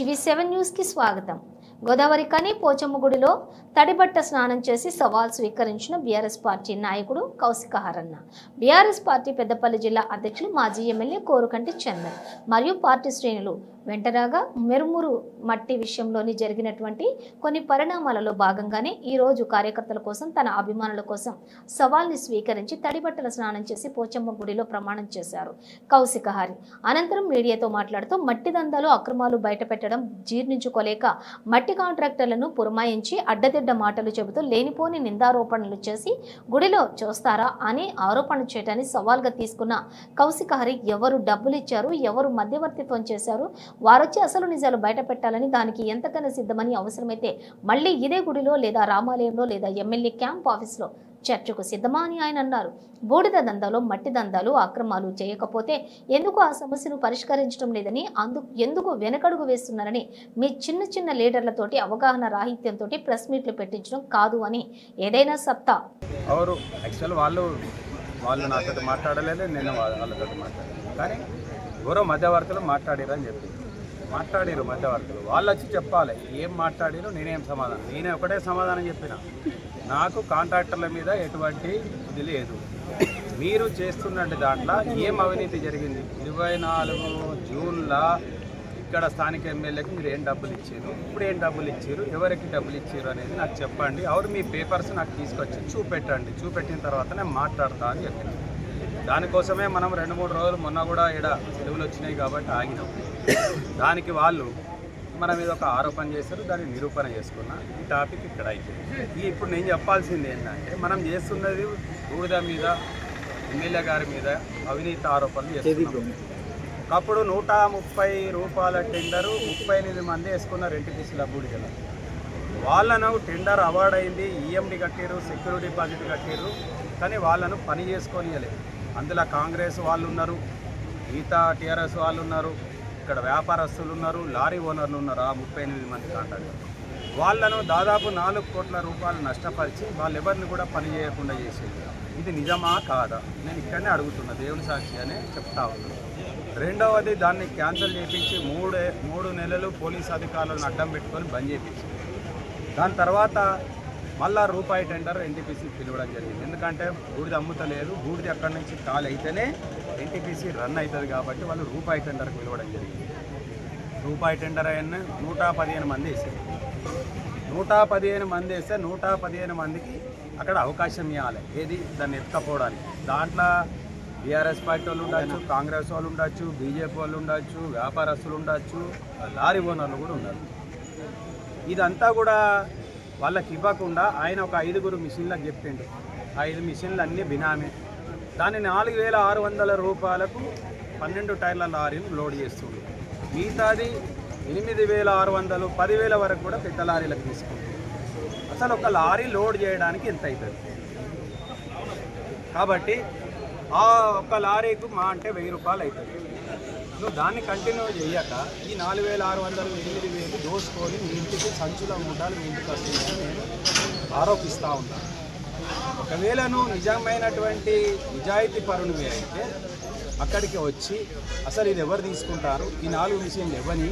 TV seven న్యూస్కి స్వాగతం. గోదావరి కని పోచమ్మ గుడిలో తడిబట్ట స్నానం చేసి సవాల్ స్వీకరించిన బీఆర్ఎస్ పార్టీ నాయకుడు కౌశిక హరన్న. బీఆర్ఎస్ పార్టీ పెద్దపల్లి జిల్లా అధ్యక్షులు మాజీ ఎమ్మెల్యే కోరుకంటి చందన్. మరియు పార్టీ శ్రేణులు వెంటరాగా మెరుమురు మట్టి విషయంలోని జరిగినటువంటి కొన్ని పరిణామాలలో భాగంగానే ఈ రోజు కార్యకర్తల కోసం తన అభిమానుల కోసం సవాల్ని స్వీకరించి తడిబట్టల స్నానం చేసి పోచమ్మ గుడిలో ప్రమాణం చేశారు. కౌశికహారి అనంతరం మీడియాతో మాట్లాడుతూ మట్టి దందాలు అక్రమాలు బయటపెట్టడం జీర్ణించుకోలేక మట్టి కాంట్రాక్టర్లను పురమాయించి అడ్డదిడ్డ మాటలు చెబుతూ లేనిపోని నిందారోపణలు చేసి గుడిలో చూస్తారా అనే ఆరోపణ చేయటాన్ని సవాల్గా తీసుకున్న కౌశికహారి ఎవరు డబ్బులు ఇచ్చారు ఎవరు మధ్యవర్తిత్వం చేశారు వారొచ్చి అసలు నిజాలు బయట పెట్టాలని దానికి ఎంతకన్నా సిద్ధమని అవసరమైతే మళ్ళీ ఇదే గుడిలో లేదా రామాలయంలో లేదా ఎమ్మెల్యే క్యాంప్ ఆఫీస్లో చర్చకు సిద్ధమా అని ఆయన అన్నారు. బూడిద దందాలో మట్టి దందాలు అక్రమాలు చేయకపోతే ఎందుకు ఆ సమస్యను పరిష్కరించడం లేదని అందు ఎందుకు వెనకడుగు వేస్తున్నారని మీ చిన్న చిన్న లీడర్లతోటి అవగాహన రాహిత్యంతో ప్రెస్ మీట్లు పెట్టించడం కాదు అని ఏదైనా సత్తా? ఎవరు? యాక్చువల్ వాళ్ళు వాళ్ళు నాతో మాట్లాడలేదు నేను వాళ్ళతో మాట్లాడలేదు. కానీ ఎవరో మధ్యవర్తులు మాట్లాడారని చెప్పి. మాట్లాడిరు మధ్యవర్తులు. వాళ్ళు వచ్చి చెప్పాలి ఏం మాట్లాడిరు నేనేం సమాధానం? నేనే ఒకటే సమాధానం చెప్పిన. నాకు కాంట్రాక్టర్ల మీద ఎటువంటి ఇది లేదు. మీరు చేస్తున్నట్టు దాంట్లో ఏం అవినీతి జరిగింది? ఇరవై నాలుగు జూన్లో ఇక్కడ స్థానిక ఎమ్మెల్యేకి మీరు ఏం డబ్బులు ఇచ్చారు? ఇప్పుడు ఏం డబ్బులు ఇచ్చారు? ఎవరికి డబ్బులు ఇచ్చారు అనేది నాకు చెప్పండి. ఎవరు మీ పేపర్స్ నాకు తీసుకొచ్చి చూపెట్టండి. చూపెట్టిన తర్వాత నేను మాట్లాడతా అని చెప్పాను. దానికోసమే మనం రెండు మూడు రోజులు మొన్న కూడా ఇక్కడ సెలవులు వచ్చినాయి కాబట్టి ఆగినాం. దానికి వాళ్ళు మన మీద ఒక ఆరోపణ చేశారు దాన్ని నిరూపణ చేసుకున్నా ఈ టాపిక్ ఇక్కడ అయిపోయింది. ఇప్పుడు నేను చెప్పాల్సింది ఏంటంటే మనం చేస్తున్నది బూడిద మీద ఎమ్మెల్యే గారి మీద అవినీతి ఆరోపణలు చేస్తున్నాం. అప్పుడు నూట ముప్పై రూపాయల టెండరు ముప్పై ఎనిమిది మంది వేసుకున్నారు ఎన్టీపీసీల బూడిదల. వాళ్ళను టెండర్ అవార్డ్ అయింది ఈఎండి కట్టారు సెక్యూరిటీ డిపాజిట్ కట్టారు కానీ వాళ్ళను పని చేసుకోనియలేదు అందులో కాంగ్రెస్ వాళ్ళు ఉన్నారు మిగతా టీఆర్ఎస్ వాళ్ళు ఉన్నారు ఇక్కడ వ్యాపారస్తులు ఉన్నారు లారీ ఓనర్లు ఉన్నారు ఆ ముప్పై ఎనిమిది మంది కాంట్రాక్టర్. వాళ్ళను దాదాపు నాలుగు కోట్ల రూపాయలు నష్టపరిచి వాళ్ళు ఎవరిని కూడా పని చేయకుండా చేసేది. ఇది నిజమా కాదా? నేను ఇక్కడనే అడుగుతున్నా దేవుని సాక్షి అనే చెప్తా ఉన్నాను రెండవది దాన్ని క్యాన్సిల్ చేయించి మూడే మూడు నెలలు పోలీస్ అధికారులను అడ్డం పెట్టుకొని బంద్ చేయించి దాని తర్వాత మళ్ళా రూపాయి టెండర్ ఎన్టీపీసీ పిలవడం జరిగింది. ఎందుకంటే బూడిద అమ్ముతలేదు బూడిద అక్కడి నుంచి కాల్ అయితేనే ఎన్టీపీసీ రన్ అవుతుంది కాబట్టి వాళ్ళు రూపాయి టెండర్కి పిలవడం జరిగింది. రూపాయి టెండర్ అయిన నూట పదిహేను మంది వేసారు. నూట పదిహేను మంది వేస్తే నూట పదిహేను మందికి అక్కడ అవకాశం ఇవ్వాలి. ఏది? దాన్ని ఎత్తుకపోవడానికి. దాంట్లో బీఆర్ఎస్ పార్టీ వాళ్ళు ఉండొచ్చు కాంగ్రెస్ వాళ్ళు ఉండొచ్చు బీజేపీ వాళ్ళు ఉండొచ్చు వ్యాపారస్తులు ఉండొచ్చు లారీ ఓనర్లు కూడా ఉన్నారు. ఇదంతా కూడా వాళ్ళకి ఇవ్వకుండా ఆయన ఒక ఐదుగురు మిషన్లకు చెప్పిండు. ఐదు మిషన్లు అన్నీ బినామే. దాన్ని నాలుగు వేల ఆరు వందల రూపాయలకు పన్నెండు టైర్ల లారీలు లోడ్ చేస్తుంది. మిగతాది ఎనిమిది వేల ఆరు వందలు పదివేల వరకు కూడా పెద్ద లారీలకు తీసుకుంటుంది. అసలు ఒక లారీ లోడ్ చేయడానికి ఎంత అవుతుంది? కాబట్టి ఆ ఒక్క లారీకు మా అంటే వెయ్యి రూపాయలు అవుతుంది. నువ్వు దాన్ని కంటిన్యూ చేయక ఈ నాలుగు వేల ఆరు వందలు ఎనిమిది వేలు దోసుకొని మీ ఇంటికి సంచుల ఉండాలి మీ ఇంటికి వస్తుందని నేను ఆరోపిస్తూ ఉన్నాను ఒకవేళ నువ్వు నిజమైనటువంటి నిజాయితీ పరునివి అయితే అక్కడికి వచ్చి అసలు ఇది ఎవరు తీసుకుంటారు? ఈ నాలుగు విషయాలు ఎవని?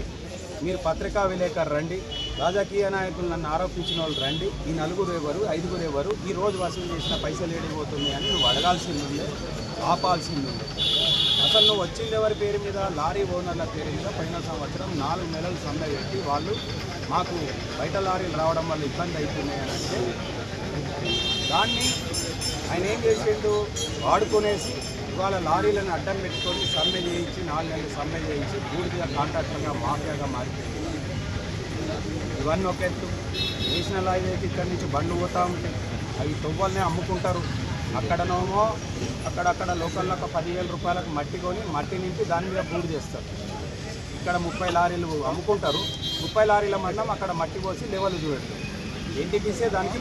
మీరు పత్రికా విలేకరు రండి. రాజకీయ నాయకులు నన్ను ఆరోపించిన వాళ్ళు రండి. ఈ నలుగురు ఎవరు? ఐదుగురు ఎవరు? ఈ రోజు వసూలు చేసిన పైసలు ఏడిపోతుంది అని నువ్వు అడగాల్సింది ఉండే ఆపాల్సింది ఉండే అసలు నువ్వు వచ్చింది ఎవరి పేరు మీద? లారీ ఓనర్ల పేరు మీద పోయిన సంవత్సరం నాలుగు నెలలు సమ్మె పెట్టి వాళ్ళు మాకు బయట లారీలు రావడం వల్ల ఇబ్బంది అవుతున్నాయని అంటే దాన్ని ఆయన ఏం చేసిండు? వాడుకునేసి ఇవాళ లారీలను అడ్డం పెట్టుకొని సమ్మె చేయించి నాలుగు నెలలు సమ్మె చేయించి పూర్తిగా కాంట్రాక్టర్గా మాఫియాగా మారిపోయింది. ఇవన్నీ ఒక ఎత్తు. నేషనల్ హైవేకి ఇక్కడి నుంచి బండ్లు పోతూ ఉంటాయి అవి తొవ్వల్నే అమ్ముకుంటారు. అక్కడనేమో అక్కడక్కడ లోకల్లో ఒక పదివేల రూపాయలకు మట్టి కొని మట్టి నింపి దాని మీద పూర్తి చేస్తారు ఇక్కడ ముప్పై లారీలు అమ్ముకుంటారు. ముప్పై లారీల మందం అక్కడ మట్టి పోసి లెవెల్ చూపెడతారు. ఎన్టీపీసీ దానికి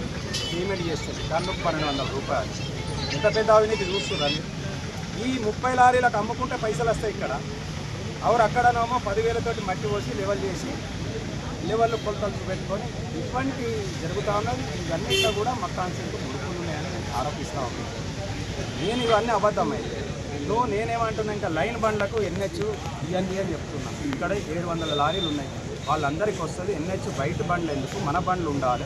పేమెంట్ చేస్తుంది. దానిలో పన్నెండు వందల రూపాయలు. ఎంత పెద్ద అవినీతి చూస్తుందండి ఈ ముప్పై లారీలకు అమ్ముకుంటే పైసలు వస్తాయి ఇక్కడ. ఎవరు అక్కడనేమో పదివేలతోటి మట్టి పోసి లెవెల్ చేసి లెవెల్లో కొలతలు పెట్టుకొని ఇటువంటి జరుగుతూ ఉన్నది. ఇవన్నీ కూడా మక్కాన్సీలకు ముడుపులు ఉన్నాయని నేను ఆరోపిస్తూ ఉన్నాను నేను ఇవన్నీ అబద్ధమైంది నువ్వు నేనేమంటున్నా ఇంకా లైన్ బండ్లకు ఎన్హెచ్ ఇవన్నీ అని చెప్తున్నా. ఇక్కడ ఏడు వందల లారీలు ఉన్నాయి. వాళ్ళందరికీ వస్తుంది. ఎన్హెచ్ బయట బండ్లు ఎందుకు? మన బండ్లు ఉండాలి.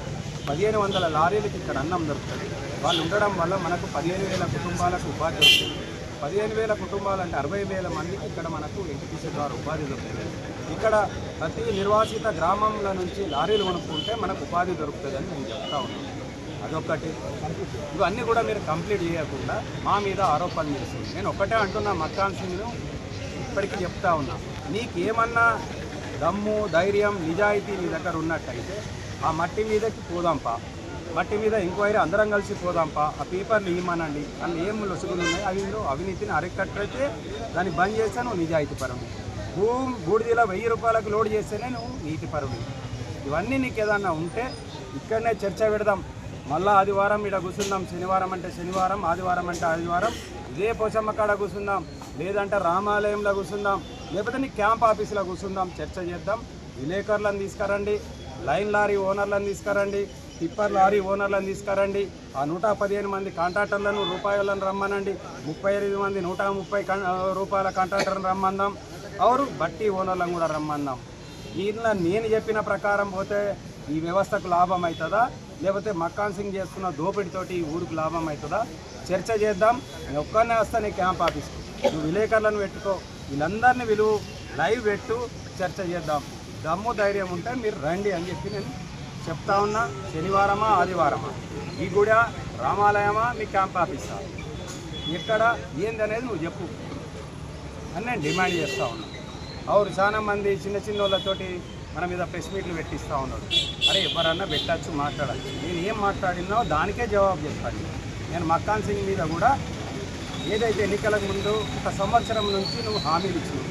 పదిహేను వందల లారీలకి ఇక్కడ అన్నం దొరుకుతుంది. వాళ్ళు ఉండడం వల్ల మనకు పదిహేను వేల కుటుంబాలకు ఉపాధి దొరుకుతుంది పదిహేను వేల కుటుంబాలు అంటే అరవై వేల మందికి ఇక్కడ మనకు ఎంపీసీ ద్వారా ఉపాధి దొరుకుతుంది. ఇక్కడ ప్రతి నిర్వాసిత గ్రామంల నుంచి లారీలు కొనుక్కుంటే మనకు ఉపాధి దొరుకుతుందని నేను చెప్తా ఉన్నాను. అదొకటి ఇవన్నీ కూడా మీరు కంప్లీట్ చేయకుండా మా మీద ఆరోపణలు చేస్తుంది నేను ఒకటే అంటున్నా మక్కాన్ సింగ్ను ఇప్పటికీ చెప్తా ఉన్నా. నీకేమన్నా దమ్ము ధైర్యం నిజాయితీ నీ దగ్గర ఉన్నట్టయితే ఆ మట్టి మీదకి పోదాంపా. మట్టి మీద ఎంక్వైరీ అందరం కలిసి పోదాంపా. ఆ పేపర్లు ఇవ్వమనండి అందులో ఏం లొసుగులు ఉన్నాయి? అవి ఇందులో అవినీతిని అరికట్టయితే దాన్ని బంద్ చేస్తే నువ్వు నిజాయితీ భూమి బూడిదలో వెయ్యి రూపాయలకు లోడ్ చేస్తేనే నువ్వు నీతి ఇవన్నీ నీకు ఏదన్నా ఉంటే ఇక్కడనే చర్చ పెడదాం. మళ్ళీ ఆదివారం ఇక్కడ కూర్చుందాం. శనివారం అంటే శనివారం ఆదివారం అంటే ఆదివారం. ఇదే పోచమ్మ కాడ కూర్చుందాం. లేదంటే రామాలయంలో కూర్చుందాం. లేకపోతే నీ క్యాంప్ ఆఫీసులో కూర్చుందాం చర్చ చేద్దాం విలేకరులను తీసుకురండి లైన్ లారీ ఓనర్లను తీసుకురండి టిప్పర్ లారీ ఓనర్లను తీసుకురండి ఆ నూట పదిహేను మంది కాంట్రాక్టర్లను రూపాయలను రమ్మనండి. ముప్పై ఎనిమిది మంది నూట ముప్పై రూపాయల కాంట్రాక్టర్లను రమ్మందాం అవరు బట్టి ఓనర్లను కూడా రమ్మందాం దీనిలో నేను చెప్పిన ప్రకారం పోతే ఈ వ్యవస్థకు లాభం అవుతుందా లేకపోతే మక్కాన్ సింగ్ చేస్తున్న దోపిడితోటి ఈ ఊరికి లాభం అవుతుందా చర్చ చేద్దాం. నేను ఒక్కనే వస్తా నీ క్యాంప్ ఆఫీస్కి. నువ్వు విలేకరులను పెట్టుకో. వీళ్ళందరినీ విలువ లైవ్ పెట్టు చర్చ చేద్దాం. దమ్ము ధైర్యం ఉంటే మీరు రండి అని చెప్పి నేను చెప్తా ఉన్నా. శనివారమా ఆదివారమా? ఈ గుడి రామాలయమా మీ క్యాంప్ ఆఫీసా? ఎక్కడ ఏంది అనేది నువ్వు చెప్పు. అని నేను డిమాండ్ చేస్తూ ఉన్నాను అవును చాలా మంది చిన్న చిన్న వాళ్ళతోటి మన మీద ప్రెస్ మీట్లు పెట్టిస్తూ ఉన్నాడు అరే ఎవరన్నా పెట్టచ్చు మాట్లాడచ్చు. నేను ఏం మాట్లాడినో దానికే జవాబు చెప్పాలి నేను మక్కాన్ సింగ్ మీద కూడా ఏదైతే ఎన్నికలకు ముందు ఒక సంవత్సరం నుంచి నువ్వు హామీలు ఇచ్చినావు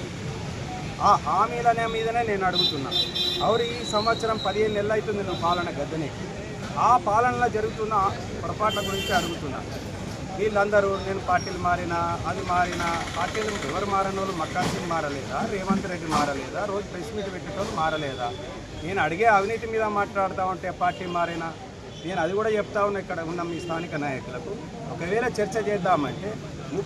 ఆ హామీలనే మీదనే నేను అడుగుతున్నా. అవురు ఈ సంవత్సరం పదిహేను నెలలు అవుతుంది నువ్వు పాలన గద్దనే. ఆ పాలనలో జరుగుతున్న పొరపాట్ల గురించి అడుగుతున్నా. వీళ్ళందరూ నేను పార్టీలు మారినా అది మారినా పార్టీలు ఎవరు మారిన వాళ్ళు మక్కా సింగ్ మారలేదా రేవంత్ రెడ్డి మారలేదా రోజు ప్రెస్ మీట్ పెట్టేటోళ్ళు మారలేదా? నేను అడిగే అవినీతి మీద మాట్లాడుతూ ఉంటే పార్టీ మారినా? నేను అది కూడా చెప్తా ఉన్నా ఇక్కడ ఉన్న మీ స్థానిక నాయకులకు. ఒకవేళ చర్చ చేద్దామంటే Ну,